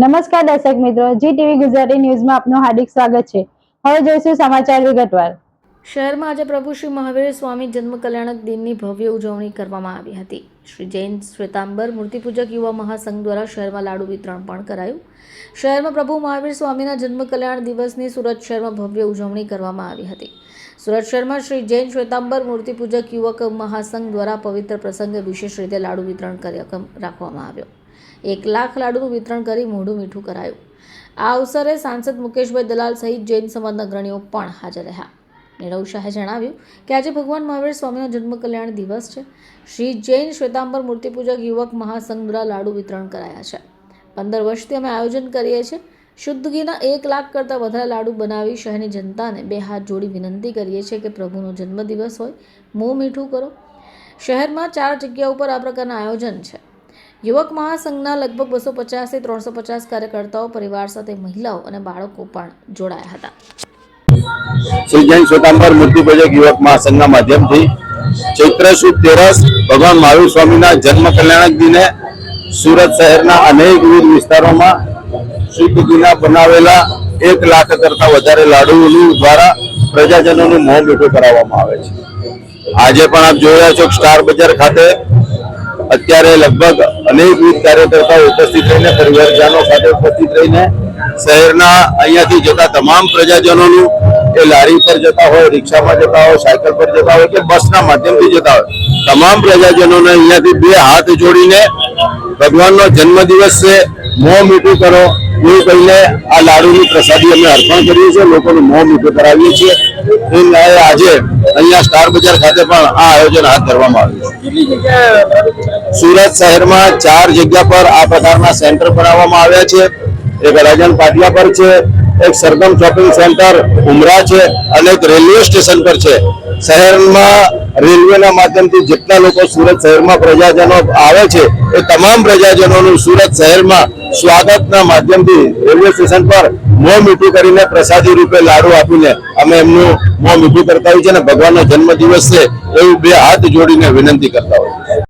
નમસ્કાર દર્શક મિત્રો જી ટીવી ગુજરાતી ન્યૂઝમાં આપનું હાર્દિક સ્વાગત છે. હવે જોઈશું સમાચાર વિગતવાર. શહેરમાં આજે પ્રભુ શ્રી મહાવીર સ્વામી જન્મ કલ્યાણક દિનની ભવ્ય ઉજવણી કરવામાં આવી હતી. શ્રી જૈન શ્વેતાંબર મૂર્તિપૂજક યુવા મહાસંઘ દ્વારા શહેરમાં લાડુ વિતરણ પણ કરાયું. શહેરમાં પ્રભુ મહાવીર સ્વામીના જન્મ કલ્યાણ દિવસની સુરત શહેરમાં ભવ્ય ઉજવણી કરવામાં આવી હતી. સુરત શહેરમાં શ્રી જૈન શ્વેતાંબર મૂર્તિપૂજક યુવક મહાસંઘ દ્વારા પવિત્ર પ્રસંગે વિશેષ રીતે લાડુ વિતરણ કાર્યક્રમ રાખવામાં આવ્યો. એક લાખ લાડુનું વિતરણ કરી મોઢું મીઠું કરાયું. આ અવસરે સાંસદ મુકેશભાઈ દલાલ સહિત જૈન સમાજના અગ્રણીઓ પણ હાજર રહ્યા. નીરવ શાહે જણાવ્યું કે આજે ભગવાન મહાવીર સ્વામીનો જન્મ કલ્યાણ દિવસ છે. શ્રી જૈન શ્વેતાંબર મૂર્તિપૂજક યુવક મહાસંઘ દ્વારા લાડુ વિતરણ કરાયા છે. પંદર વર્ષથી અમે આયોજન કરીએ છીએ. શુદ્ધ એક લાખ કરતાં વધારે લાડુ બનાવી શહેરની જનતાને બે હાથ જોડી વિનંતી કરીએ છીએ કે પ્રભુનો જન્મદિવસ હોય, મોં મીઠું કરો. શહેરમાં ચાર જગ્યા ઉપર આ પ્રકારના આયોજન છે. યુવક મહાસંઘના લગભગ બસો પચાસથી ત્રણસો પચાસ કાર્યકર્તાઓ, પરિવાર સાથે મહિલાઓ અને બાળકો પણ જોડાયા હતા. શ્રી જૈન શ્વેતાંબર મૂર્તિ પૂજક યુવક મહાસંઘના માધ્યમથી ચૈત્ર સુદ તેરસ ભગવાન મહાવીર સ્વામીના જન્મ કલ્યાણક દિને સુરત શહેરના અનેક વિવિધ વિસ્તારોમાં ઘીના બનાવેલા એક લાખ કરતા વધારે લાડુઓનું દ્વારા પ્રજાજનોનું મોં મીઠું કરાવવામાં આવે છે. આજે પણ આપ જોઈ રહ્યા છો સ્ટાર બજાર ખાતે અત્યારે લગભગ અનેક વિવિધ કાર્યકર્તાઓ ઉપસ્થિત રહીને, પરિવારજનો સાથે ઉપસ્થિત રહીને શહેરના અહીંયાથી જતા તમામ પ્રજાજનોનું એ લારી પર જતા હોય, રિક્ષામાં જતા હોય, સાયકલ પર જતા હોય કે બસના માધ્યમથી જતા હોય, તમામ પ્રજાજનોને અહીંયાથી બે હાથ જોડીને ભગવાનનો જન્મદિવસ છે મોં મીઠું કરો એવું કહીને આ લાડુની પ્રસાદી અમે અર્પણ કરીએ છીએ લોકોનું મોં મીઠું કરાવીએ છીએ. એ ન્યાય આજે અહીંયા સ્ટાર બજાર ખાતે પણ આ આયોજન હાથ ધરવામાં આવ્યું છે. સુરત શહેરમાં ચાર જગ્યા પર આ પ્રકારના સેન્ટર બનાવવામાં આવ્યા છે. એક રાજન પાટિયા પર છે એક સરગમ શોપિંગ સેન્ટર ઉમરા છે અને એક રેલવે સ્ટેશન પર છે. શહેરમાં રેલવેના માધ્યમથી જેટલા લોકો સુરત શહેરમાં પ્રજાજનો આવે છે એ તમામ પ્રજાજનોનું સુરત શહેરમાં સ્વાગતના માધ્યમથી રેલવે સ્ટેશન પર મોં મીઠું કરીને પ્રસાદી રૂપે લાડુ આપીને અમે એમનું મો મીઠું કરતા હોય છે અને ભગવાનનો જન્મદિવસ છે, એવું બે હાથ જોડીને વિનંતી કરતા હોય